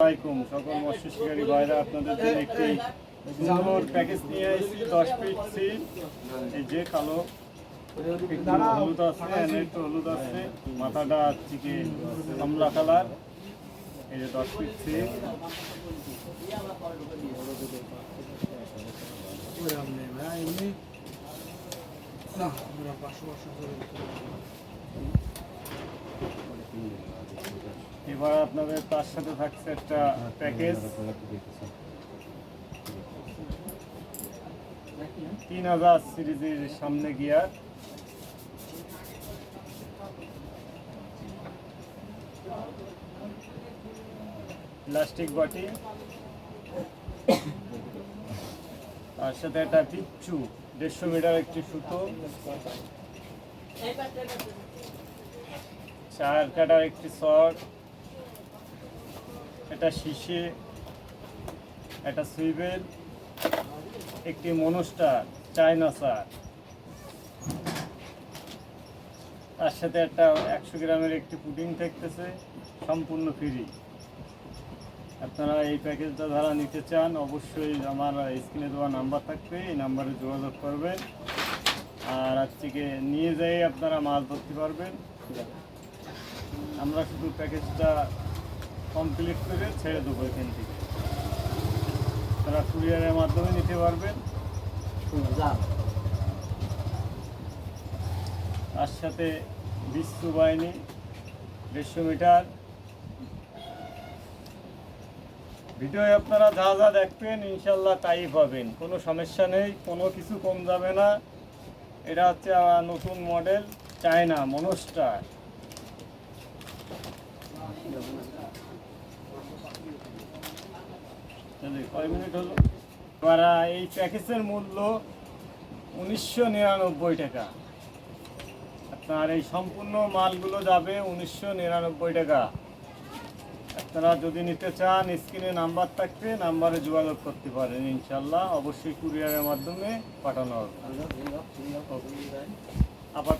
আসসালামাইকুম সকল মৎস্য শিকারী ভাইরা, আপনাদের জন্য একটি সুন্দর প্যাকেজ নিয়ে এসেছি, দশ পিস সিম এই যে কালো হলুদ এনে একটু হলুদ আছে, মাথাটা হচ্ছে কি কমলা কালার, এই যে দশ পিস সিম এবার আপনাদের তার সাথে থাকছে একটা প্যাকেজ তিন হাজার সিরিজের সামনে গিয়ার। প্লাস্টিক বাটি। তার সাথে একটা পিচ্ছু দেড়শো মিটার একটি সুতো। চার কাটার একটি শট একটা শিশে একটা সুইবেল, একটি মনস্টার চায়না সার তার সাথে একটা একশো গ্রামের একটি পুডিং থাকতেছে, সম্পূর্ণ ফ্রি। আপনারা এই প্যাকেজটা যারা নিতে চান, অবশ্যই আমার স্ক্রিনে দেওয়া নাম্বার থাকবে, এই নাম্বারে যোগাযোগ করবেন। আর আজকে নিয়ে যেয়ে আপনারা মাছ ধরতে পারবেন। আমরা শুধু প্যাকেজটা কমপ্লিট করে ছেড়ে দেবো এখান থেকে। তারা কুরিয়ারের মাধ্যমে নিতে পারবেন। তার সাথে বিশ্ব বাহিনী দেড়শো মিটার। ভিডিওয়ে আপনারা যা যা দেখবেন ইনশাল্লাহ তাই পাবেন। কোনো সমস্যা নেই কোনো কিছু কম যাবে না। এটা হচ্ছে নতুন মডেল চায়না মনোস্টার কয় মিনিট হলো? এবার এই প্যাকেজের মূল্য উনিশশো নিরানব্বই টাকা। আপনার এই সম্পূর্ণ মালগুলো যাবে উনিশশো নিরানব্বই টাকা। আপনারা যদি নিতে চান স্ক্রিনে নাম্বার থাকবে নাম্বারে যোগাযোগ করতে পারেন ইনশাল্লাহ অবশ্যই কুরিয়ারের মাধ্যমে পাঠানো হবে। আবার